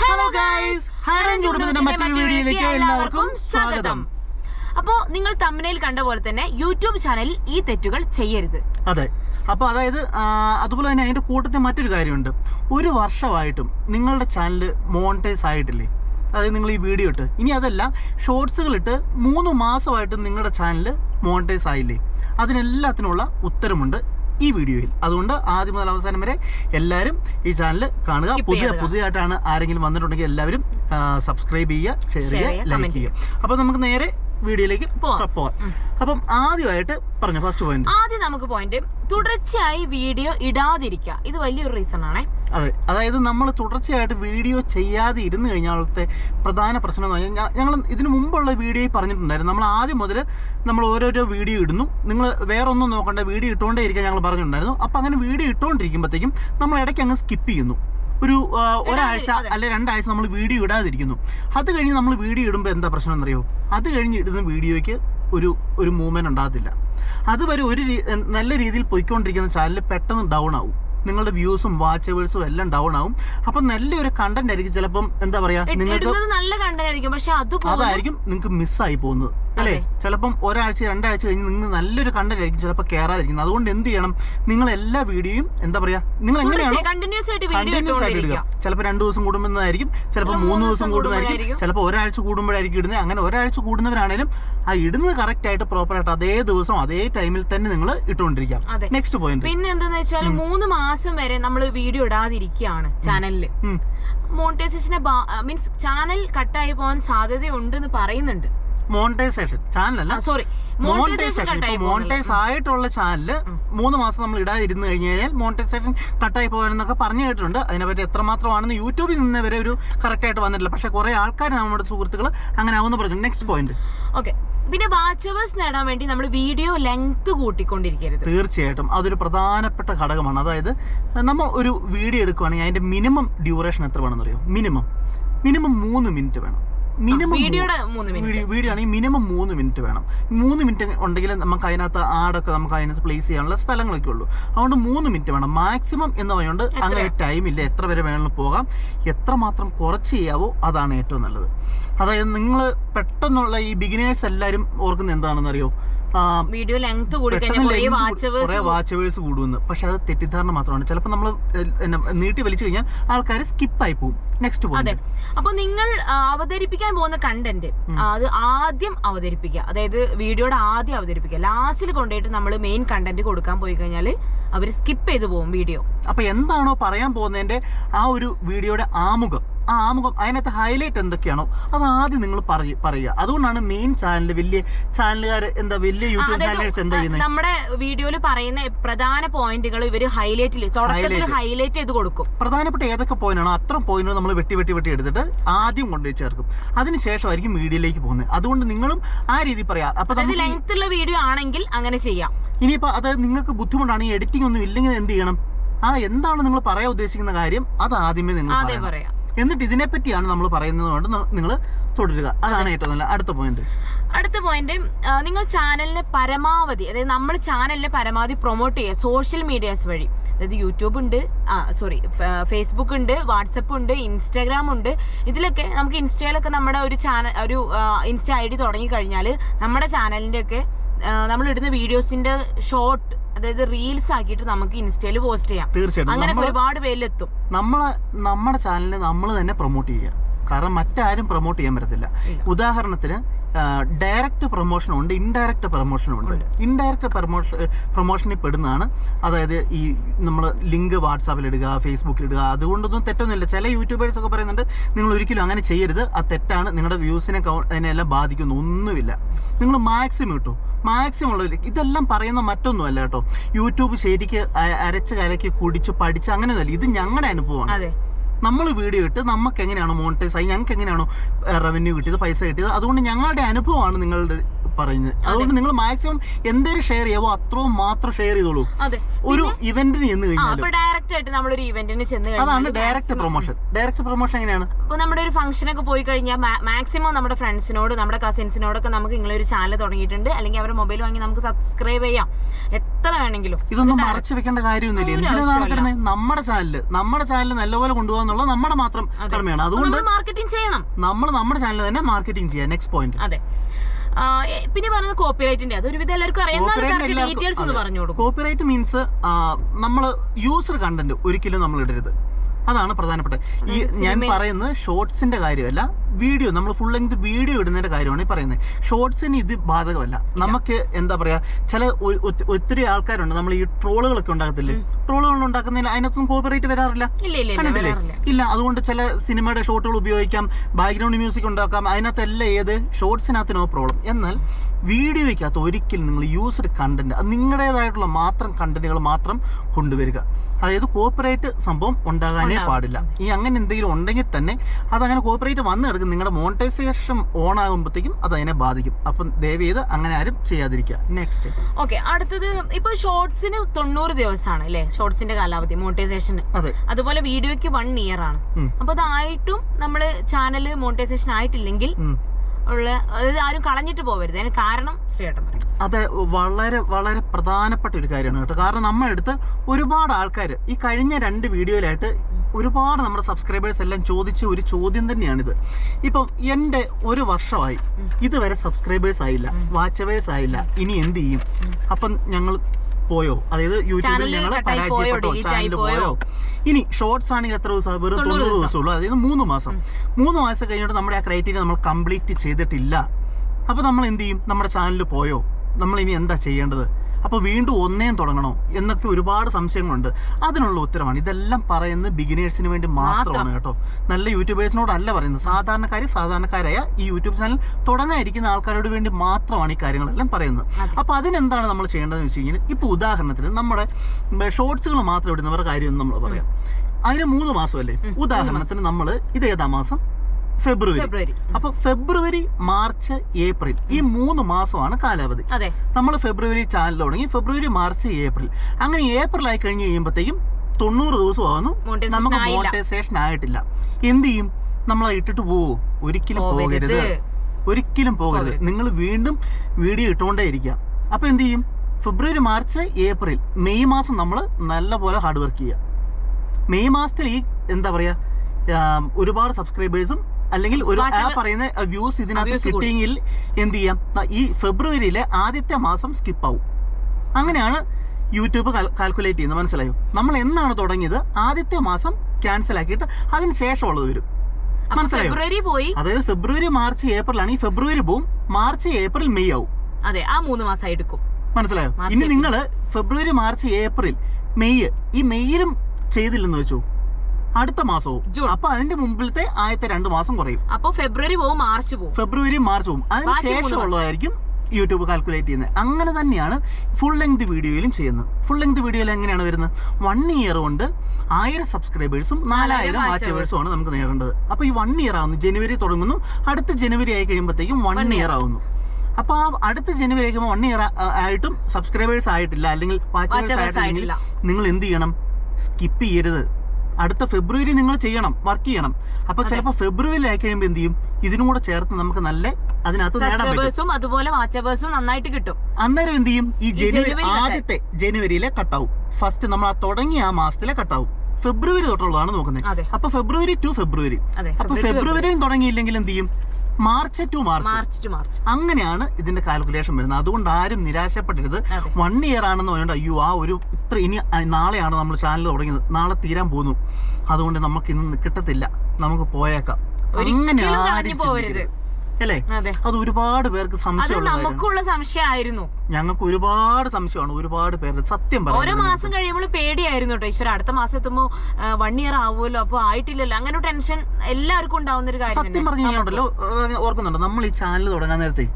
Hello guys Haran കുടുംബത്തിന്റെ മറ്റൊരു വീഡിയോയിലേക്ക് എല്ലാവർക്കും സ്വാഗതം. അപ്പോ നിങ്ങൾ തമ്മനയിൽ കണ്ട പോലെ തന്നെ യൂട്യൂബ് ചാനലിൽ ഈ തെറ്റുകൾ ചെയ്യരുത്. അതെ. അപ്പോൾ അതായത് അതുപോലെ തന്നെ അതിന്റെ കൂട്ടത്തിൽ മറ്റൊരു കാര്യമുണ്ട്. ഒരു വർഷമായിട്ടും നിങ്ങളുടെ ചാനൽ മോണിറ്റൈസ് ആയിട്ടില്ലേ? അതായത് നിങ്ങൾ ഈ വീഡിയോ ഇട്ട്. ഇനി അതല്ല ഷോർട്സുകൾ ഇട്ട് മൂന്ന് മാസമായിട്ടും നിങ്ങളുടെ ചാനൽ മോണിറ്റൈസ് ആയില്ലേ? അതിനെല്ലാത്തിനുള്ള ഉത്തരമുണ്ട്. ഈ വീഡിയോയിൽ. അതുകൊണ്ട് ആദ്യം മുതൽ അവസാനം വരെ എല്ലാവരും ഈ ചാനൽ കാണുക. പുതിയ പുതിയതായിട്ടാണ് ആരെങ്കിലും വന്നിട്ടുണ്ടെങ്കിൽ എല്ലാവരും സബ്സ്ക്രൈബ് ചെയ്യുക ഷെയർ ചെയ്യുക ലൈക്ക് ചെയ്യുക. അപ്പോൾ നമുക്ക് നേരെ വീഡിയോയിലേക്ക് പോവാം. അപ്പം ആദ്യമായിട്ട് പറഞ്ഞു ഫസ്റ്റ് പോയിന്റ് ആദ്യം നമുക്ക് പോയിന്റ് തുടർച്ചയായി വീഡിയോ ഇടാതിരിക്കുക. ഇത് വലിയൊരു റീസൺ ആണേ. അതെ. അതായത് നമ്മൾ തുടർച്ചയായിട്ട് വീഡിയോ ചെയ്യാതെ ഇരുന്ന് കഴിഞ്ഞാലത്തെ പ്രധാന പ്രശ്നം എന്ന് പറഞ്ഞാൽ ഞങ്ങൾ ഇതിനു മുമ്പുള്ള വീഡിയോ പറഞ്ഞിട്ടുണ്ടായിരുന്നു. നമ്മൾ ആദ്യം മുതൽ നമ്മൾ ഓരോരോ വീഡിയോ ഇടുന്നു. നിങ്ങൾ വേറെ ഒന്നും നോക്കണ്ട. വീഡിയോ ഇട്ടുകൊണ്ടേ ഇരിക്കാൻ ഞങ്ങൾ പറഞ്ഞിട്ടുണ്ടായിരുന്നു. അപ്പം അങ്ങനെ വീഡിയോ ഇട്ടുകൊണ്ടിരിക്കുമ്പോഴത്തേക്കും നമ്മൾ ഇടയ്ക്ക് അങ്ങ് സ്കിപ്പ് ചെയ്യുന്നു. ഒരു ഒരാഴ്ച. അല്ലെ രണ്ടാഴ്ച നമ്മൾ വീഡിയോ ഇടാതിരിക്കുന്നു. അത് കഴിഞ്ഞ് നമ്മൾ വീഡിയോ ഇടുമ്പോൾ എന്താ പ്രശ്നം എന്നറിയോ? അത് കഴിഞ്ഞ് ഇടുന്ന വീഡിയോയ്ക്ക് ഒരു ഒരു മൂവ്മെന്റ് ഉണ്ടാകത്തില്ല. അതുവരെ ഒരു നല്ല രീതിയിൽ പോയിക്കൊണ്ടിരിക്കുന്ന ചാനൽ പെട്ടെന്ന് ഡൗൺ ആവും. നിങ്ങളുടെ വ്യൂസും വാച്ചേഴ്സും എല്ലാം ഡൗൺ ആവും. അപ്പൊ നല്ലൊരു കണ്ടന്റ് ആയിരിക്കും ചിലപ്പം എന്താ പറയാ നിങ്ങൾക്ക് നല്ല കണ്ടന്റ് ആയിരിക്കും. പക്ഷെ അതായിരിക്കും നിങ്ങൾക്ക് മിസ്സായി പോകുന്നത്. അല്ലേ. ചിലപ്പം ഒരാഴ്ച രണ്ടാഴ്ച കഴിഞ്ഞ് നിങ്ങൾ നല്ലൊരു കണ്ടന്റ് ആയിരിക്കും ചിലപ്പോൾ കയറാതിരിക്കുന്നത് അതുകൊണ്ട് എന്ത് ചെയ്യണം? നിങ്ങൾ എല്ലാ വീഡിയോയും എന്താ പറയാ നിങ്ങൾ എങ്ങനെയാണ് കണ്ടിന്യൂസ് ആയിട്ട് ഇടുക. ചിലപ്പോൾ രണ്ട് ദിവസം കൂടുമ്പോഴായിരിക്കും ചിലപ്പോൾ മൂന്ന് ദിവസം കൂടുന്നതായിരിക്കും കൂടുമ്പോഴായിരിക്കും. ചിലപ്പോൾ ഒരാഴ്ച കൂടുമ്പോഴായിരിക്കും ഇടുന്നത്. അങ്ങനെ ഒരാഴ്ച കൂടുന്നവരാണേലും ആ ഇടുന്നത് കറക്റ്റ് ആയിട്ട് പ്രോപ്പർ ആയിട്ട് അതേ ദിവസം അതേ ടൈമിൽ തന്നെ നിങ്ങൾ ഇട്ടുകൊണ്ടിരിക്കാം നെക്സ്റ്റ് പോയിന്റ് പിന്നെ എന്താണെന്ന് വെച്ചാൽ മൂന്ന് മാസം വരെ നമ്മൾ വീഡിയോ ഇടാതിരിക്കുകയാണ് ചാനലിൽ മോണിറ്റൈസേഷനെ മീൻസ് ചാനൽ കട്ടായി പോകാൻ സാധ്യതയുണ്ടെന്ന് പറയുന്നുണ്ട്. മോണിറ്റൈസേഷൻ ചാനലല്ല സോറി മോണിറ്റൈസേഷൻ മോണിറ്റൈസ് ആയിട്ടുള്ള ചാനൽ മൂന്ന് മാസം നമ്മൾ ഇടാതിരുന്ന് കഴിഞ്ഞു കഴിഞ്ഞാൽ മോണിറ്റൈസേഷൻ കട്ടായി പോകാനെന്നൊക്കെ പറഞ്ഞു കേട്ടിട്ടുണ്ട്. അതിനെപ്പറ്റി എത്രമാത്രമാണെന്ന് യൂട്യൂബിൽ നിന്ന് വരെ ഒരു കറക്റ്റ് ആയിട്ട് വന്നിട്ടില്ല. പക്ഷെ കുറെ ആൾക്കാർ നമ്മുടെ സുഹൃത്തുക്കൾ അങ്ങനെ ആവുമെന്ന് പറഞ്ഞു. നെക്സ്റ്റ് പോയിന്റ് ഓക്കെ പിന്നെ വാച്ചവേഴ്സ് നേടാൻ വേണ്ടി നമ്മൾ വീഡിയോ ലെങ്ത് കൂട്ടിക്കൊണ്ടിരിക്കരുത്. തീർച്ചയായിട്ടും. അതൊരു പ്രധാനപ്പെട്ട ഘടകമാണ്. അതായത് നമ്മൾ ഒരു വീഡിയോ എടുക്കുകയാണെങ്കിൽ അതിന്റെ മിനിമം ഡ്യൂറേഷൻ എത്ര വേണമെന്ന് അറിയോ മിനിമം മിനിമം മൂന്ന് മിനിറ്റ് വേണം. മിനിമം വീഡിയോയുടെ മൂന്ന് മിനിറ്റ്. വീഡിയോ ആണെങ്കിൽ മിനിമം മൂന്ന് മിനിറ്റ് വേണം. മൂന്ന് മിനിറ്റ് ഉണ്ടെങ്കിൽ നമുക്ക് അതിനകത്ത് ആടൊക്കെ നമുക്ക് അതിനകത്ത് പ്ലേസ് ചെയ്യാനുള്ള സ്ഥലങ്ങളൊക്കെ ഉള്ളൂ. അതുകൊണ്ട് മൂന്ന് മിനിറ്റ് വേണം. മാക്സിമം എന്ന് പറയുന്നത് അങ്ങനെ ടൈം ഇല്ല. എത്ര വരെ വേണമെങ്കിലും പോകാം. എത്രമാത്രം കുറച്ച് ചെയ്യാവോ അതാണ് ഏറ്റവും നല്ലത്. അതായത് നിങ്ങൾ പെട്ടെന്നുള്ള ഈ ബിഗിനേഴ്സ് എല്ലാവരും ഓർക്കുന്ന എന്താണെന്ന് അറിയോ ആ, വീഡിയോ ലെങ്ത് കൂടി കുറേ വാച്ചവേഴ്സ് കൂടുന്നു. കൂടുമെന്ന് പക്ഷെ അത് തെറ്റിദ്ധാരണ മാത്രമാണ്. ചിലപ്പോൾ നമ്മൾ നീട്ടി വലിച്ചു കഴിഞ്ഞാൽ ആൾക്കാർ സ്കിപ്പായി പോകും നെക്സ്റ്റ് അതെ. അപ്പൊ നിങ്ങൾ അവതരിപ്പിക്കാൻ പോകുന്ന കണ്ടന്റ് അത് ആദ്യം അവതരിപ്പിക്കുക. അതായത് വീഡിയോയുടെ ആദ്യം അവതരിപ്പിക്കുക. ലാസ്റ്റിൽ കൊണ്ടുപോയിട്ട് നമ്മൾ മെയിൻ കണ്ടന്റ് കൊടുക്കാൻ പോയി കഴിഞ്ഞാൽ അവർ സ്കിപ്പ് ചെയ്തു പോകും വീഡിയോ. അപ്പൊ എന്താണോ പറയാൻ പോകുന്നതിന്റെ ആ ഒരു വീഡിയോയുടെ ആമുഖം. ആ ആമുഖം അതിനകത്ത് ഹൈലൈറ്റ് എന്തൊക്കെയാണോ അത് ആദ്യം നിങ്ങൾ പറയുക. അതുകൊണ്ടാണ് മെയിൻ ചാനൽ വലിയ ചാനലുകാർ എന്താ വലിയ യൂട്യൂബ് ചാനൽസ് എന്താ ചെയ്യുന്നത് നമ്മുടെ വീഡിയോയിൽ പറയുന്ന പ്രധാന പോയിന്റുകൾ ഇവർ ഹൈലൈറ്റിൽ തുടക്കത്തിൽ ഹൈലൈറ്റ് ചെയ്ത് കൊടുക്കും. പ്രധാനപ്പെട്ട ഏതൊക്കെ പോയിന്റ് ആണോ അത്ര പോയിന്റുകൾ നമ്മൾ വെട്ടി വെട്ടി വെട്ടി എടുത്തിട്ട് ആദ്യം കൊണ്ടുപോയി ചേർക്കും. അതിനുശേഷമായിരിക്കും മീഡിയയിലേക്ക് പോകുന്നത്. അതുകൊണ്ട് നിങ്ങളും ആ രീതി പറയാം. അപ്പൊ അതായത് നമുക്ക് ലെങ്ത് ഉള്ള വീഡിയോ ആണെങ്കിൽ അങ്ങനെ ചെയ്യാം. ഇനിയിപ്പോ അത് നിങ്ങൾക്ക് ബുദ്ധിമുട്ടാണ് ഈ എഡിറ്റിംഗ് ഒന്നും ഇല്ലെങ്കിൽ എന്ത് ചെയ്യണം? ആ എന്താണ് നിങ്ങൾ പറയാൻ ഉദ്ദേശിക്കുന്ന കാര്യം? അത് ആദ്യമേ നിങ്ങൾ പറയാം. എന്നിട്ട് ഇതിനെപ്പറ്റിയാണ് നമ്മൾ പറയുന്നത് കൊണ്ട് നിങ്ങൾ തുടരുക. അതാണ് ഏറ്റവും നല്ല അടുത്ത പോയിന്റ് അടുത്ത പോയിന്റ് നിങ്ങൾ ചാനലിനെ പരമാവധി അതായത് നമ്മൾ ചാനലിനെ പരമാവധി പ്രൊമോട്ട് ചെയ്യുക സോഷ്യൽ മീഡിയാസ് വഴി. അതായത് യൂട്യൂബ് ഉണ്ട് ആ സോറി ഫേസ്ബുക്ക് ഉണ്ട് വാട്സപ്പ് ഉണ്ട് ഇൻസ്റ്റാഗ്രാം ഉണ്ട്. ഇതിലൊക്കെ നമുക്ക് ഇൻസ്റ്റയിലൊക്കെ നമ്മുടെ ഒരു ചാനൽ ഒരു ഇൻസ്റ്റ ഐ ഡി തുടങ്ങിക്കഴിഞ്ഞാൽ നമ്മുടെ ചാനലിന്റെയൊക്കെ നമ്മൾ ഇടുന്ന വീഡിയോസിന്റെ ഷോർട്ട് അതായത് റീൽസ് ആക്കിയിട്ട് നമുക്ക് ഇൻസ്റ്റയിൽ പോസ്റ്റ് ചെയ്യാം. തീർച്ചയായിട്ടും. അങ്ങനെ നമ്മൾ ഒരുപാട് പേരിലെത്തും നമ്മളെ നമ്മുടെ ചാനലിനെ നമ്മൾ തന്നെ പ്രൊമോട്ട് ചെയ്യുക. കാരണം മറ്റാരും പ്രൊമോട്ട് ചെയ്യാൻ പറ്റത്തില്ല. ഉദാഹരണത്തിന് ഡയറക്റ്റ് പ്രൊമോഷനും ഉണ്ട് ഇൻഡയറക്റ്റ് പ്രൊമോഷനും ഉണ്ട്. ഇൻഡയറക്റ്റ് പ്രൊമോഷൻ പ്രൊമോഷനിൽ പെടുന്നതാണ്. അതായത് ഈ നമ്മൾ ലിങ്ക് വാട്സാപ്പിൽ ഇടുക ഫേസ്ബുക്കിൽ ഇടുക അതുകൊണ്ടൊന്നും തെറ്റൊന്നുമില്ല. ചില യൂട്യൂബേഴ്സ് ഒക്കെ പറയുന്നുണ്ട് നിങ്ങൾ ഒരിക്കലും അങ്ങനെ ചെയ്യരുത്. ആ തെറ്റാണ്. നിങ്ങളുടെ വ്യൂസിനെ അതിനെല്ലാം ബാധിക്കുന്നു. ഒന്നുമില്ല. നിങ്ങൾ മാക്സിമം കിട്ടും മാക്സിമം ഉള്ളവർ ഇതെല്ലാം പറയുന്ന മറ്റൊന്നുമല്ല കേട്ടോ. യൂട്യൂബ് ശരിക്ക് അരച്ച് കലക്കി കുടിച്ച് പഠിച്ച് അങ്ങനെയൊന്നുമല്ല. ഇത് ഞങ്ങളുടെ അനുഭവമാണ്. നമ്മൾ വീഡിയോ ഇട്ട് നമുക്ക് എങ്ങനെയാണോ മോണിറ്റൈസ് ആയി ഞങ്ങൾക്ക് എങ്ങനെയാണോ റവന്യൂ കിട്ടിയത് പൈസ കിട്ടിയത് അതുകൊണ്ട് ഞങ്ങളുടെ അനുഭവമാണ് നിങ്ങളുടെ പറയുന്നത്. അതുകൊണ്ട് നിങ്ങൾ മാക്സിമം എന്തേലും ഷെയർ ചെയ്യാവോ അത്രയും മാത്രം ഷെയർ ചെയ്തോളൂ. ഒരു ഇവന്റിന് ചെന്ന് കഴിഞ്ഞാൽ ഡയറക്റ്റ് ആയിട്ട് നമ്മളൊരു ഇവന്റിന് ചെന്ന് അതാണ് ഡയറക്റ്റ് പ്രൊമോഷൻ ഡയറക്റ്റ് പ്രൊമോഷൻ എങ്ങനെയാണ്? ഇപ്പൊ നമ്മുടെ ഒരു ഫംഗ്ഷൻ ഒക്കെ പോയി കഴിഞ്ഞാൽ മാക്സിമം നമ്മുടെ ഫ്രണ്ട്സിനോട് നമ്മുടെ കസിൻസിനോടൊക്കെ നമുക്ക് ഇങ്ങനെ ഒരു ചാനൽ തുടങ്ങിയിട്ടുണ്ട്. അല്ലെങ്കിൽ അവരുടെ മൊബൈൽ വാങ്ങി നമുക്ക് സബ്സ്ക്രൈബ് ചെയ്യാം. എത്ര വേണമെങ്കിലും. ഇതൊന്നും മറച്ചു വെക്കേണ്ട കാര്യമൊന്നുമില്ല. എന്തിനാണ് ആവശ്യവുമില്ല. നമ്മുടെ ചാനൽ നമ്മുടെ ചാനൽ നല്ലപോലെ കൊണ്ടുപോകാന്നുള്ള നമ്മുടെ മാത്രം കടമയാണ്. അതുകൊണ്ട് മാർക്കറ്റിംഗ് ചെയ്യണം. നമ്മൾ നമ്മുടെ ചാനൽ തന്നെ മാർക്കറ്റിംഗ് ചെയ്യാം. നെക്സ്റ്റ് പോയിന്റ് അതെ. പിന്നെ പറയുന്നത് കോപ്പിറൈറ്റിന്റെ അതൊരുവിധം എല്ലാവർക്കും അറിയാം Copyright ഡീറ്റെയിൽസ് ഒന്ന് പറഞ്ഞു കൊടുക്കും. കോപ്പിറൈറ്റ് മീൻസ് നമ്മൾ യൂസർ കണ്ടന്റ് ഒരിക്കലും നമ്മൾ ഇടരുത്. അതാണ് പ്രധാനപ്പെട്ട ഈ ഞാൻ പറയുന്നത് ഷോർട്സിന്റെ കാര്യമല്ല വീഡിയോ നമ്മൾ ഫുൾ ലെങ്ത് വീഡിയോ ഇടുന്നതിന്റെ കാര്യമാണ് ഈ പറയുന്നത്. ഷോർട്സിന് ഇത് ബാധകമല്ല. നമുക്ക് എന്താ പറയുക ചില ഒത്തിരി ആൾക്കാരുണ്ട് നമ്മൾ ഈ ട്രോളുകളൊക്കെ ഉണ്ടാകത്തില്ലേ ട്രോളുകൾ ഉണ്ടാക്കുന്നതിൽ അതിനൊന്നും കോപ്പറേറ്റ് വരാറില്ല? കണ്ടിട്ടില്ലേ ഇല്ല അതുകൊണ്ട് ചില സിനിമയുടെ ഷോട്ടുകൾ ഉപയോഗിക്കാം ബാക്ക്ഗ്രൗണ്ട് മ്യൂസിക് ഉണ്ടാക്കാം അതിനകത്തെല്ലാം ഏത്? ഷോർട്സിനകത്ത് നോ പ്രോബ്ലം എന്നാൽ വീഡിയോയ്ക്കകത്ത് ഒരിക്കലും നിങ്ങൾ യൂസ്ഡ് കണ്ടന്റ് അത് നിങ്ങളുടേതായിട്ടുള്ള മാത്രം കണ്ടന്റുകൾ മാത്രം കൊണ്ടുവരിക. അതായത് കോപ്പറേറ്റ് സംഭവം ഉണ്ടാകാനേ പാടില്ല. ഈ അങ്ങനെ എന്തെങ്കിലും ഉണ്ടെങ്കിൽ തന്നെ അതങ്ങനെ കോപ്പറേറ്റ് വന്നു കിടക്കും നിങ്ങളുടെ മോണിറ്റൈസേഷൻ ഓൺ ആകുമ്പോഴത്തേക്കും അത് അതിനെ ബാധിക്കും. അപ്പം ദയവ് ചെയ്ത് അങ്ങനെ ആരും ചെയ്യാതിരിക്കുക. നെക്സ്റ്റ് ഓക്കെ അടുത്തത് ഇപ്പൊ ഷോർട്സിന് തൊണ്ണൂറ് ദിവസമാണ് അല്ലേ? ഷോർട്സിന്റെ കാലാവധി മോണിറ്റൈസേഷൻ അതെ. അതുപോലെ വീഡിയോയ്ക്ക് വൺ ഇയർ ആണ്. അപ്പോൾ അപ്പൊ അതായിട്ടും നമ്മൾ ചാനൽ മോണിറ്റൈസേഷൻ ആയിട്ടില്ലെങ്കിൽ അതെ ഉള്ള അതായത് ആരും കളഞ്ഞിട്ട് പോകരുത് അതിന് കാരണം ശ്രീയേട്ടൻ പറയും. അത് വളരെ വളരെ പ്രധാനപ്പെട്ട ഒരു കാര്യമാണ് കേട്ടോ. കാരണം നമ്മുടെ അടുത്ത് ഒരുപാട് ആൾക്കാർ ഈ കഴിഞ്ഞ രണ്ട് വീഡിയോയിലായിട്ട് ഒരുപാട് നമ്മുടെ സബ്സ്ക്രൈബേഴ്സ് എല്ലാം ചോദിച്ച ഒരു ചോദ്യം തന്നെയാണിത്. ഇപ്പം എന്റെ ഒരു വർഷമായി ഇതുവരെ സബ്സ്ക്രൈബേഴ്സ് ആയില്ല വാച്ചവേഴ്സ് ആയില്ല. ഇനി എന്ത് ചെയ്യും? അപ്പം ഞങ്ങൾ പോയോ? അതായത് യൂട്യൂബിൽ ഞങ്ങൾ പരാജയപ്പെട്ടോ? ചാനൽ പോയോ? ഇനി ഷോർട്സ് ആണെങ്കിൽ എത്ര ദിവസം? വെറും തൊണ്ണൂറ് തൊണ്ണൂറ് ദിവസമുള്ളൂ അതായത് മൂന്ന് മാസം. മൂന്ന് മാസം കഴിഞ്ഞിട്ട് നമ്മുടെ ആ ക്രൈറ്റീരിയ നമ്മൾ കംപ്ലീറ്റ് ചെയ്തിട്ടില്ല. അപ്പോൾ നമ്മൾ എന്ത് ചെയ്യും? നമ്മുടെ ചാനൽ പോയോ? നമ്മൾ ഇനി എന്താ ചെയ്യേണ്ടത്? അപ്പോൾ വീണ്ടും ഒന്നേം തുടങ്ങണോ എന്നൊക്കെ ഒരുപാട് സംശയങ്ങളുണ്ട്. അതിനുള്ള ഉത്തരമാണ്. ഇതെല്ലാം പറയുന്നത് ബിഗിനേഴ്സിന് വേണ്ടി മാത്രമാണ് കേട്ടോ. നല്ല യൂട്യൂബേഴ്സിനോടല്ല പറയുന്നത്. സാധാരണക്കാർ സാധാരണക്കാരായ ഈ യൂട്യൂബ് ചാനൽ തുടങ്ങാതിരിക്കുന്ന ആൾക്കാരോട് വേണ്ടി മാത്രമാണ് ഈ കാര്യങ്ങളെല്ലാം പറയുന്നത്. അപ്പൊ അപ്പോൾ അതിനെന്താണ് നമ്മൾ ചെയ്യേണ്ടതെന്ന് വെച്ച് കഴിഞ്ഞാൽ ഇപ്പോൾ ഉദാഹരണത്തിന് നമ്മുടെ ഷോർട്സുകൾ മാത്രം ഇടുന്നവരുടെ കാര്യം നമ്മൾ പറയാം. അതിന് മൂന്ന് മാസമല്ലേ? ഉദാഹരണത്തിന് നമ്മൾ ഇത് ഏതാ മാസം? ഫെബ്രുവരി. അപ്പൊ ഫെബ്രുവരി മാർച്ച് ഏപ്രിൽ ഈ മൂന്ന് മാസമാണ് കാലാവധി. അതെ. നമ്മൾ ഫെബ്രുവരി ചാനൽ തുടങ്ങി ഫെബ്രുവരി മാർച്ച് ഏപ്രിൽ. അങ്ങനെ ഏപ്രിൽ ആയി കഴിഞ്ഞ് കഴിയുമ്പോഴത്തേക്കും തൊണ്ണൂറ് ദിവസം ആവുന്നു നമുക്ക്. മോണിറ്റൈസേഷൻ ആയിട്ടില്ല. എന്ത് ചെയ്യും? നമ്മൾ ഇട്ടിട്ട് പോവോ? ഒരിക്കലും പോകരുത്. ഒരിക്കലും പോകരുത്. നിങ്ങൾ വീണ്ടും വീഡിയോ ഇട്ടുകൊണ്ടേ ഇരിക്കുക. അപ്പൊ എന്ത് ചെയ്യും? ഫെബ്രുവരി മാർച്ച് ഏപ്രിൽ. മെയ് മാസം നമ്മൾ നല്ലപോലെ ഹാർഡ് വർക്ക് ചെയ്യുക. മെയ് മാസത്തിൽ ഈ എന്താ പറയാ ഒരുപാട് സബ്സ്ക്രൈബേഴ്സും അല്ലെങ്കിൽ ഒരു ആ പറയുന്ന വ്യൂസ് ഇതിനകത്ത്. കിട്ടിയെങ്കിൽ എന്ത് ചെയ്യാം? ഈ ഫെബ്രുവരിയിലെ ആദ്യത്തെ മാസം സ്കിപ്പ് ആവും. അങ്ങനെയാണ് യൂട്യൂബ് കാൽക്കുലേറ്റ് ചെയ്യുന്നത്. മനസ്സിലായോ? നമ്മൾ എന്നാണ് തുടങ്ങിയത്? ആദ്യത്തെ മാസം ക്യാൻസൽ ആക്കിയിട്ട് അതിന് ശേഷമുള്ളത് വരും. മനസ്സിലായോ? ഫെബ്രുവരി പോയി. അതായത് ഫെബ്രുവരി മാർച്ച് ഏപ്രിൽ ആണ് ഈ ഫെബ്രുവരി പോവും മാർച്ച് ഏപ്രിൽ മെയ് ആവും. അതെ ആ മൂന്ന് മാസം എടുക്കും മനസ്സിലായോ? ഇനി. നിങ്ങൾ ഫെബ്രുവരി മാർച്ച് ഏപ്രിൽ മെയ് ഈ മെയ്യിലും ചെയ്തില്ലെന്ന് വെച്ചു? അടുത്ത മാസവും ജൂൺ. അപ്പൊ അതിന്റെ മുമ്പിലത്തെ ആദ്യത്തെ രണ്ട് മാസം കുറയും. അപ്പൊ ഫെബ്രുവരി പോവും മാർച്ച് പോവും. ഫെബ്രുവരി മാർച്ച് പോവും. അതിന് ബാക്കി ഉള്ളതായിരിക്കും ശേഷമുള്ളതായിരിക്കും യൂട്യൂബ് കാൽക്കുലേറ്റ് ചെയ്യുന്നത്. അങ്ങനെ തന്നെയാണ് ഫുൾ ലെങ്ത് വീഡിയോയിലും ചെയ്യുന്നത്. ഫുൾ ലെങ്ത് വീഡിയോയിൽ എങ്ങനെയാണ് വരുന്നത്? വൺ ഇയർ കൊണ്ട് ആയിരം സബ്സ്ക്രൈബേഴ്സും നാലായിരം വാച്ചേഴ്സും വാച്ചവേഴ്സും ആണ് നമുക്ക് നേടേണ്ടത്. അപ്പൊ ഈ വൺ ഇയർ ആവുന്നു. ജനുവരി തുടങ്ങുന്നു. അടുത്ത ജനുവരി ആയി കഴിയുമ്പോഴത്തേക്കും വൺ ഇയർ ആവുന്നു. അപ്പൊ ആ അടുത്ത ജനുവരി ആയിരിക്കുമ്പോൾ വൺ ഇയർ ആയിട്ടും സബ്സ്ക്രൈബേഴ്സ് ആയിട്ടില്ല. അല്ലെങ്കിൽ വാച്ചവേഴ്സ് Watchers ആയിട്ടില്ല. നിങ്ങൾ എന്ത് ചെയ്യണം? സ്കിപ്പ് ചെയ്യരുത്. അടുത്ത ഫെബ്രുവരി നിങ്ങൾ ചെയ്യണം വർക്ക് ചെയ്യണം. അപ്പൊ ചിലപ്പോ ഫെബ്രുവരി ആയി കഴിയുമ്പോൾ എന്ത് ചെയ്യും? ഇതിനും കൂടെ ചേർത്ത് നമുക്ക് നല്ല അതിനകത്ത് നേടാൻ പറ്റും. സബ്സ്ക്രൈബേഴ്സും അതുപോലെ നന്നായിട്ട് കിട്ടും. അന്നേരം എന്ത് ചെയ്യും? ഈ ജനുവരി ആദ്യത്തെ ജനുവരിയിലെ കട്ടാവും ഫസ്റ്റ് നമ്മൾ ആ തുടങ്ങിയ ആ മാസത്തിലെ കട്ടാവും ഫെബ്രുവരി തൊട്ടുള്ളതാണ് നോക്കുന്നത്. അപ്പൊ ഫെബ്രുവരി ടു ഫെബ്രുവരി. അപ്പൊ ഫെബ്രുവരിയും തുടങ്ങിയില്ലെങ്കിൽ എന്ത് ചെയ്യും? March to March March to March അങ്ങനെയാണ് ഇതിന്റെ കാൽക്കുലേഷൻ വരുന്നത്. അതുകൊണ്ട് ആരും നിരാശപ്പെടരുത്. അതെ. വൺ ഇയർ ആണെന്ന് പറഞ്ഞിട്ട് അയ്യോ ആ ഒരു ഇത്ര ഇനി നാളെയാണ് നമ്മൾ ചാനൽ തുടങ്ങിയത്. നാളെ തീരാൻ പോകുന്നു. അതുകൊണ്ട് നമുക്ക് ഇന്ന് കിട്ടത്തില്ല. നമുക്ക് പോയേക്കാം. അങ്ങനെ ഒരിക്കലും ആരും. അല്ലേ? അതെ. ഒരുപാട് പേർക്ക് സംശയം നമുക്കുള്ള സംശയമായിരുന്നു. ഞങ്ങൾക്ക് ഒരുപാട് സംശയമാണ് ഒരുപാട് പേര് സത്യം ഓരോ മാസം കഴിയുമ്പോൾ പേടിയായിരുന്നു കേട്ടോ ഈശ്വര അടുത്ത മാസം എത്തുമ്പോ വൺ ഇയർ ആവുമല്ലോ അപ്പൊ ആയിട്ടില്ലല്ലോ. അങ്ങനെ ഒരു ടെൻഷൻ എല്ലാവർക്കും ഉണ്ടാവുന്ന ഒരു കാര്യം സത്യം പറഞ്ഞു കഴിഞ്ഞാണ്ടല്ലോ ഓർക്കുന്നുണ്ടോ? നമ്മൾ ഈ ചാനൽ തുടങ്ങാൻ നേരത്തെ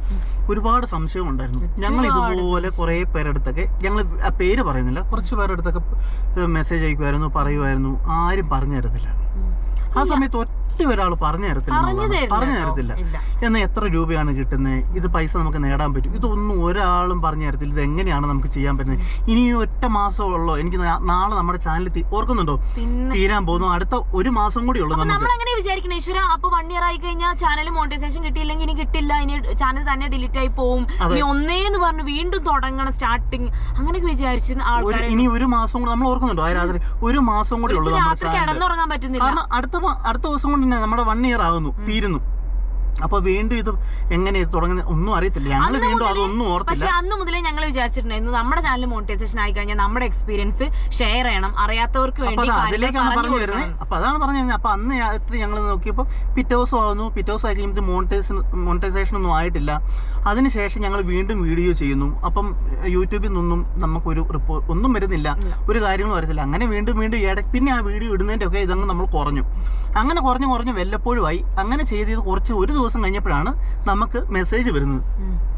ഒരുപാട് സംശയം ഉണ്ടായിരുന്നു. ഞങ്ങൾ ഇതുപോലെ കുറെ പേരെടുത്തൊക്കെ ഞങ്ങൾ പേര് പറയുന്നില്ല കുറച്ച് പേരെടുത്തൊക്കെ മെസ്സേജ് അയക്കുമായിരുന്നു പറയുമായിരുന്നു ആരും പറഞ്ഞു തരത്തില്ല. ആ സമയത്ത് ഒറ്റ ഒരാൾ പറഞ്ഞു തരത്തില്ല പറഞ്ഞു. തരത്തില്ല. എന്നാൽ എത്ര രൂപയാണ് കിട്ടുന്നത് ഇത് പൈസ നമുക്ക് നേടാൻ പറ്റും. ഇതൊന്നും ഒരാളും പറഞ്ഞു തരത്തില്ല. ഇത് എങ്ങനെയാണ് നമുക്ക് ചെയ്യാൻ പറ്റുന്നത്? ഇനി ഒറ്റ മാസമുള്ളോ എനിക്ക് നാളെ നമ്മുടെ ചാനൽ ഓർക്കുന്നുണ്ടോ? തീരാൻ പോകുന്നു. അടുത്ത ഒരു മാസം കൂടി ഉള്ളൂ അങ്ങനെ വിചാരിക്കണം ഈശ്വര? അപ്പൊ വൺ ഇയർ ആയി കഴിഞ്ഞാൽ ചാനൽ മോണിറ്റൈസേഷൻ കിട്ടിയില്ലെങ്കിൽ ഇനി കിട്ടില്ല. ഇനി ചാനൽ തന്നെ ഡിലീറ്റ് ആയി പോവും. ഇനി ഒന്നേന്ന് പറഞ്ഞു വീണ്ടും തുടങ്ങണം സ്റ്റാർട്ടിങ് അങ്ങനെയൊക്കെ വിചാരിച്ചിരുന്ന ഇനി ഒരു മാസം കൂടി നമ്മൾ ഓർക്കുന്നുണ്ടോ? ആ രാത്രി. ഒരു മാസം കൂടി ഉള്ളു കാരണം അടുത്ത അടുത്ത ദിവസം കൊണ്ട് തന്നെ നമ്മുടെ വൺ ഇയർ ആകുന്നു തീരുന്നു. അപ്പൊ വീണ്ടും ഇത് എങ്ങനെ തുടങ്ങുന്ന ഒന്നും അറിയത്തില്ല. ഞങ്ങൾ വീണ്ടും അതൊന്നും ഓർത്തില്ല. പക്ഷെ അന്ന് മുതലേ ഞങ്ങൾ വിചാരിച്ചിട്ടുണ്ടായിരുന്നു നമ്മുടെ ചാനൽ മോണിറ്റൈസേഷൻ ആയി കഴിഞ്ഞാൽ നമ്മുടെ എക്സ്പീരിയൻസ് ഷെയർ ചെയ്യണം. അറിയാത്തവർക്ക് വേണ്ടി അത് അതിലേക്കാണ് പറഞ്ഞു വരുന്നത്. അപ്പൊ അതാണ് പറഞ്ഞു കഴിഞ്ഞാൽ അപ്പൊ അന്ന് രാത്രി ഞങ്ങൾ നോക്കിയപ്പോൾ പിറ്റേ ദിവസം ആവുന്നു. പിറ്റേ ദിവസം ആയി കഴിയുമ്പോൾ മോണിറ്റൈസേഷൻ മോണിറ്റൈസേഷൻ ഒന്നും ആയിട്ടില്ല. അതിനുശേഷം ഞങ്ങൾ വീണ്ടും വീഡിയോ ചെയ്യുന്നു. അപ്പം യൂട്യൂബിൽ നിന്നും നമുക്കൊരു റിപ്പോർട്ട് ഒന്നും വരുന്നില്ല. ഒരു കാര്യങ്ങളും വരത്തില്ല. അങ്ങനെ വീണ്ടും വീണ്ടും ഇടയ്ക്ക് പിന്നെ ആ വീഡിയോ ഇടുന്നതിന്റെ ഒക്കെ ഇതങ്ങ് നമ്മൾ കുറഞ്ഞു. അങ്ങനെ കുറഞ്ഞു കുറഞ്ഞ് വല്ലപ്പോഴുമായി അങ്ങനെ ചെയ്തത് കുറച്ച് ഒരു ദിവസം കഴിഞ്ഞപ്പോഴാണ് നമുക്ക് മെസ്സേജ് വരുന്നത്.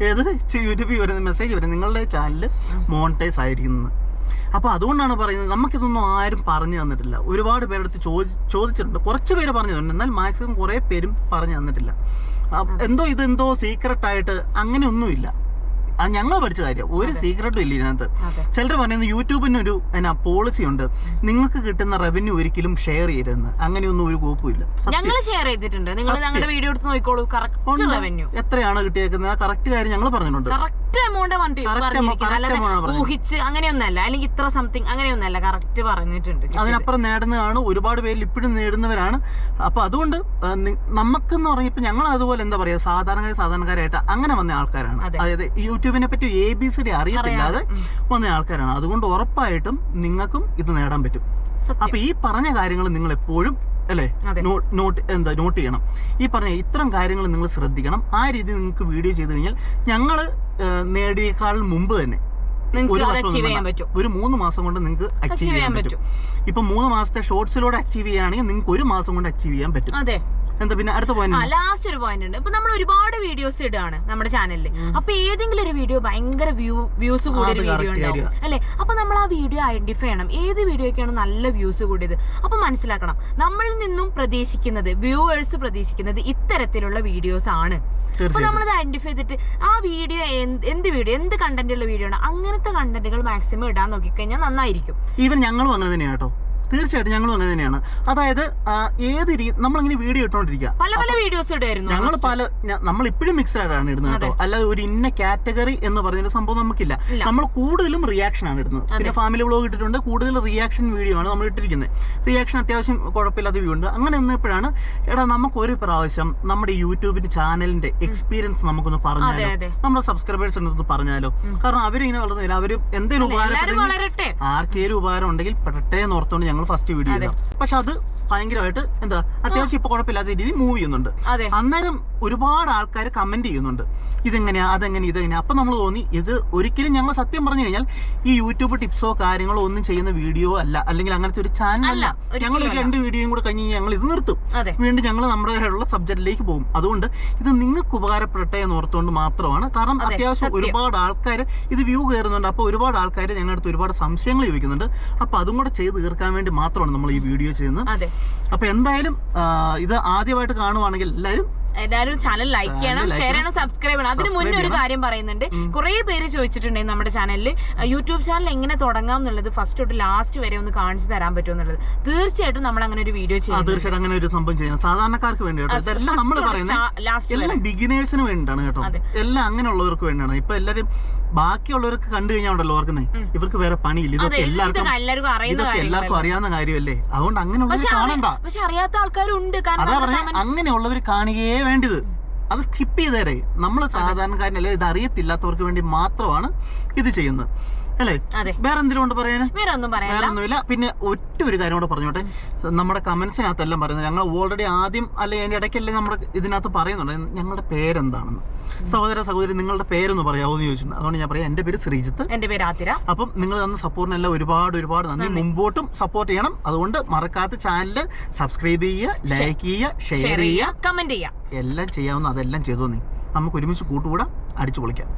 ഏത്? യൂട്യൂബിൽ വരുന്ന മെസ്സേജ് വരുന്നത്. നിങ്ങളുടെ ചാനൽ മോണിറ്റൈസ് ആയിരിക്കുന്നത് അപ്പോൾ അതുകൊണ്ടാണ് പറയുന്നത് നമുക്കിതൊന്നും ആരും പറഞ്ഞു തന്നിട്ടില്ല. ഒരുപാട് പേരെടുത്ത് ചോദി ചോദിച്ചിട്ടുണ്ട്. കുറച്ച് പേര് പറഞ്ഞു തന്നിട്ടുണ്ട്. എന്നാൽ മാക്സിമം കുറേ പേരും പറഞ്ഞു തന്നിട്ടില്ല. എന്തോ ഇതെന്തോ സീക്രട്ടായിട്ട് അങ്ങനെയൊന്നുമില്ല. അത് ഞങ്ങൾ പഠിച്ച കാര്യം ഒരു സീക്രട്ടും ഇല്ല ഇതിനകത്ത്. ചിലർ പറയുന്നത് യൂട്യൂബിനൊരു എന്നാ പോളിസി ഉണ്ട്. നിങ്ങൾക്ക് കിട്ടുന്ന റവന്യൂ ഒരിക്കലും ഷെയർ ചെയ്തെന്ന് അങ്ങനെയൊന്നും ഒരു കോപ്പുമില്ല ഇല്ല. ഞങ്ങൾ ഷെയർ ചെയ്തിട്ടുണ്ട്. നിങ്ങൾ. ഞങ്ങളുടെ വീഡിയോ എടുത്ത് നോക്കിക്കോളൂ. കറക്റ്റ് ഉണ്ട്. റവന്യൂ എത്രയാണ് കിട്ടിയേക്കുന്നത്? കറക്റ്റ് കാര്യം ഞങ്ങൾ പറഞ്ഞിട്ടുണ്ട്. കറക്റ്റ് എമൗണ്ട് വണ്ടി പറഞ്ഞിരിക്കുന്നത്. അല്ലാതെ. ഊഹിച്ച് അങ്ങനെയൊന്നല്ല അല്ലെങ്കിൽ ഇത്ര സംതിങ് അങ്ങനെയൊന്നല്ല കറക്റ്റ് പറഞ്ഞിട്ടുണ്ട്. അതിനപ്പുറം നേടുന്നതാണ്. ഒരുപാട് പേര് ഇപ്പോഴും നേടുന്നവരാണ്. അപ്പൊ അതുകൊണ്ട് നമുക്കെന്ന് പറഞ്ഞാൽ ഞങ്ങൾ അതുപോലെ എന്താ പറയാ സാധാരണക്കാർ സാധാരണക്കാരായിട്ട് അങ്ങനെ വന്ന ആൾക്കാരാണ്. അതായത് യൂട്യൂബിനെ പറ്റി എ ബി സി ഡി അറിയത്തില്ലാതെ വന്ന ആൾക്കാരാണ്. അതുകൊണ്ട് ഉറപ്പായിട്ടും നിങ്ങൾക്കും ഇത് നേടാൻ പറ്റും. അപ്പൊ ഈ പറഞ്ഞ കാര്യങ്ങൾ നിങ്ങൾ എപ്പോഴും അല്ലേ? നോട്ട് എന്താ നോട്ട് ചെയ്യണം. ഈ പറഞ്ഞ ഇത്തരം കാര്യങ്ങൾ നിങ്ങൾ ശ്രദ്ധിക്കണം. ആ രീതിയിൽ നിങ്ങൾക്ക് വീഡിയോ ചെയ്ത് കഴിഞ്ഞാൽ ഞങ്ങൾ നേടിയേക്കാൾ മുമ്പ് തന്നെ ഒരു അച്ചീവ് ചെയ്യാൻ പറ്റും. ഒരു മൂന്ന് മാസം കൊണ്ട് നിങ്ങൾക്ക് അച്ചീവ് ചെയ്യാൻ പറ്റും. ഇപ്പൊ മൂന്ന് മാസത്തെ ഷോർട്സിലൂടെ അച്ചീവ് ചെയ്യുകയാണെങ്കിൽ നിങ്ങൾക്ക് ഒരു മാസം കൊണ്ട് അച്ചീവ് ചെയ്യാൻ പറ്റും. അതെ. എന്താ പിന്നെ അടുത്ത പോയിന്റ് ലാസ്റ്റ് ഒരു പോയിന്റ് ഉണ്ട്. ഇപ്പൊ നമ്മൾ ഒരുപാട് വീഡിയോസ് ഇടുകയാണ് നമ്മുടെ ചാനലിൽ അപ്പൊ ഏതെങ്കിലും ഒരു വീഡിയോ ഭയങ്കര വ്യൂ വ്യൂസ് കൂടിയ ഒരു വീഡിയോ ഉണ്ടാവും അല്ലെ? അപ്പൊ നമ്മൾ ആ വീഡിയോ ഐഡന്റിഫൈ ചെയ്യണം. ഏത് വീഡിയോക്കാണ് നല്ല വ്യൂസ് കൂടിയത്? അപ്പൊ മനസ്സിലാക്കണം. നമ്മളിൽ നിന്നും പ്രതീക്ഷിക്കുന്നത് വ്യൂവേഴ്സ് പ്രതീക്ഷിക്കുന്നത് ഇത്തരത്തിലുള്ള വീഡിയോസ് ആണ്. അപ്പൊ നമ്മളത് ഐഡന്റിഫൈ ചെയ്തിട്ട് ആ വീഡിയോ എന്ത് വീഡിയോ എന്ത് കണ്ടന്റ് ഉള്ള വീഡിയോ ആണ്? അങ്ങനത്തെ കണ്ടന്റുകൾ മാക്സിമം ഇടാൻ നോക്കിക്കഴിഞ്ഞാൽ നന്നായിരിക്കും. ഈവൻ ഞങ്ങളും അങ്ങനെ തന്നെയാണ് കേട്ടോ. തീർച്ചയായിട്ടും ഞങ്ങളും അങ്ങനെ തന്നെയാണ്. അതായത് ഏത് രീതി നമ്മളിങ്ങനെ വീഡിയോ ഇട്ടുകൊണ്ടിരിക്കുക പല പല വീഡിയോസ് ഇടായിരുന്നു ഞങ്ങൾ പല നമ്മൾ ഇപ്പോഴും മിക്സ് ആയിട്ടാണ് ഇടുന്നത് കേട്ടോ. അല്ലാതെ ഒരു ഇന്ന കാറ്റഗറി എന്ന് പറഞ്ഞൊരു സംഭവം നമുക്കില്ല. നമ്മൾ കൂടുതലും റിയാക്ഷൻ ആണ് ഇടുന്നത്. പിന്നെ ഫാമിലി വ്ളോഗ് ഇട്ടിട്ടുണ്ട്. കൂടുതൽ റിയാക്ഷൻ വീഡിയോ ആണ് നമ്മൾ ഇട്ടിരിക്കുന്നത്. റിയാക്ഷൻ അത്യാവശ്യം കുഴപ്പമില്ലാത്ത വ്യൂ ഉണ്ട്. അങ്ങനെ നിന്നപ്പോഴാണ് എടാ നമുക്ക് ഒരു പ്രാവശ്യം നമ്മുടെ യൂട്യൂബിന്റെ ചാനലിന്റെ എക്സ്പീരിയൻസ് നമുക്കൊന്ന് പറഞ്ഞാലോ? നമ്മുടെ സബ്സ്ക്രൈബേഴ്സ് ഉണ്ടെന്ന് പറഞ്ഞാലോ? കാരണം അവരിങ്ങനെ വളർന്നില്ല അവർ എന്തെങ്കിലും ഉപകാരം ആർക്കേലും ഉപകാരം ഉണ്ടെങ്കിൽ പെട്ടെന്ന് ഓർത്തോണ്ട് ഞങ്ങൾ ഫസ്റ്റ് വീഡിയോ പക്ഷെ അത് ഭയങ്കരമായിട്ട് എന്താ അത്യാവശ്യം ഇപ്പൊ കുഴപ്പമില്ലാത്ത രീതിയിൽ മൂവ് ചെയ്യുന്നുണ്ട്. അന്നേരം ഒരുപാട് ആൾക്കാർ കമന്റ് ചെയ്യുന്നുണ്ട്. ഇതെങ്ങനെയാണ് അതെങ്ങനെ ഇതെങ്ങനെയാണ് അപ്പം നമ്മൾ തോന്നി ഇത് ഒരിക്കലും ഞങ്ങൾ സത്യം പറഞ്ഞു കഴിഞ്ഞാൽ ഈ യൂട്യൂബ് ടിപ്സോ കാര്യങ്ങളോ ഒന്നും ചെയ്യുന്ന വീഡിയോ അല്ല. അല്ലെങ്കിൽ അങ്ങനത്തെ ഒരു ചാനൽ അല്ല ഞങ്ങൾ ഒരു രണ്ട് വീഡിയോയും കൂടെ കഴിഞ്ഞ് ഞങ്ങൾ ഇത് നിർത്തും. വീണ്ടും ഞങ്ങൾ നമ്മുടെ ഉള്ള സബ്ജക്റ്റിലേക്ക് പോകും. അതുകൊണ്ട് ഇത് നിങ്ങൾക്ക് ഉപകാരപ്പെടട്ടെ എന്ന് ഓർത്തുകൊണ്ട് മാത്രമാണ്. കാരണം അതെ, അത്യാവശ്യം ഒരുപാട് ആൾക്കാർ ഇത് വ്യൂ കയറുന്നുണ്ട്. അപ്പോൾ ഒരുപാട് ആൾക്കാർ ഞങ്ങളുടെ അടുത്ത് ഒരുപാട് സംശയങ്ങൾ ചോദിക്കുന്നുണ്ട്. അപ്പോൾ അതും കൂടെ ചെയ്ത് തീർക്കാൻ വേണ്ടി മാത്രമാണ് നമ്മൾ ഈ വീഡിയോ ചെയ്യുന്നത്. അപ്പോൾ എന്തായാലും ഇത് ആദ്യമായിട്ട് കാണുവാണെങ്കിൽ എല്ലാവരും എല്ലാവരും ചാനൽ ലൈക്ക് ചെയ്യണം ഷെയർ ചെയ്യണം സബ്സ്ക്രൈബ് ചെയ്യണം. അതിന് മുന്നേ ഒരു കാര്യം പറയുന്നുണ്ട്. കുറെ പേര് ചോദിച്ചിട്ടുണ്ടായിരുന്നു നമ്മുടെ ചാനലിൽ യൂട്യൂബ് ചാനൽ എങ്ങനെ തുടങ്ങാം എന്നുള്ളത് ഫസ്റ്റ് തൊട്ട് ലാസ്റ്റ് വരെ ഒന്ന് കാണിച്ചു തരാൻ പറ്റുമോ എന്നുള്ളത്. തീർച്ചയായിട്ടും നമ്മൾ അങ്ങനെ ഒരു വീഡിയോ ചെയ്യാം ചെയ്യും തീർച്ചയായിട്ടും അങ്ങനെ ഒരു സംഭവം ചെയ്യണം സാധാരണക്കാർക്ക് വേണ്ടിയാണ് ബിഗിനേഴ്സിന് വേണ്ടിയിട്ടാണ് കേട്ടോ. എല്ലാം അങ്ങനെയുള്ളവർക്ക് വേണ്ടിയാണ്. ഇപ്പൊ എല്ലാരും ബാക്കിയുള്ളവർക്ക് കണ്ടു കഴിഞ്ഞാൽ ഉണ്ടല്ലോ ഓർക്കുന്നേ? ഇവർക്ക് വേറെ പണിയില്ല. ഇതൊക്കെ എല്ലാവർക്കും ഇതൊക്കെ എല്ലാവർക്കും അറിയാവുന്ന കാര്യമല്ലേ? അതുകൊണ്ട് അങ്ങനെയുള്ളവർ കാണണ്ട. പക്ഷെ അറിയാത്ത ആൾക്കാരുണ്ട് കാരണം അതാ പറഞ്ഞ അങ്ങനെയുള്ളവർ കാണുകയേ വേണ്ടത് അത് സ്കിപ്പ് ചെയ്തേരെ. നമ്മൾ സാധാരണക്കാരനല്ലേ ഇത് അറിയത്തില്ലാത്തവർക്ക് വേണ്ടി മാത്രമാണ് ഇത് ചെയ്യുന്നത്. അല്ലേ? വേറെ എന്തെങ്കിലും കൊണ്ട് പറയാന്? വേറെ ഒന്നും പറയാനില്ല ഒന്നുമില്ല പിന്നെ ഒറ്റ ഒരു കാര്യം കൂടെ പറഞ്ഞോട്ടെ. നമ്മുടെ കമന്റ്സിനകത്ത് എല്ലാം പറയുന്നത് ഞങ്ങൾ ഓൾറെഡി ആദ്യം അല്ലെ അതിന്റെ ഇടയ്ക്കല്ലേ നമ്മുടെ ഇതിനകത്ത് പറയുന്നുണ്ട്. ഞങ്ങളുടെ പേരെന്താണെന്ന്? സഹോദര സഹോദരി നിങ്ങളുടെ പേരൊന്ന് പറയാമോ എന്ന് ചോദിച്ചിട്ടുണ്ട്. അതുകൊണ്ട് ഞാൻ പറയാം. എന്റെ പേര് ശ്രീജിത്ത്. എന്റെ പേര് ആതിര. അപ്പം നിങ്ങൾ തന്ന സപ്പോർട്ടിനെല്ലാം ഒരുപാട് ഒരുപാട് നന്ദി. മുമ്പോട്ടും സപ്പോർട്ട് ചെയ്യണം. അതുകൊണ്ട് മറക്കാത്ത ചാനൽ സബ്സ്ക്രൈബ് ചെയ്യുക ലൈക്ക് ചെയ്യുക ഷെയർ ചെയ്യുക. കമന്റ് ചെയ്യുക. എല്ലാം ചെയ്യാവുന്ന അതെല്ലാം ചെയ്തു നീ. നമുക്ക് ഒരുമിച്ച് കൂട്ടുകൂടാം. അടിച്ചു പൊളിക്കാം.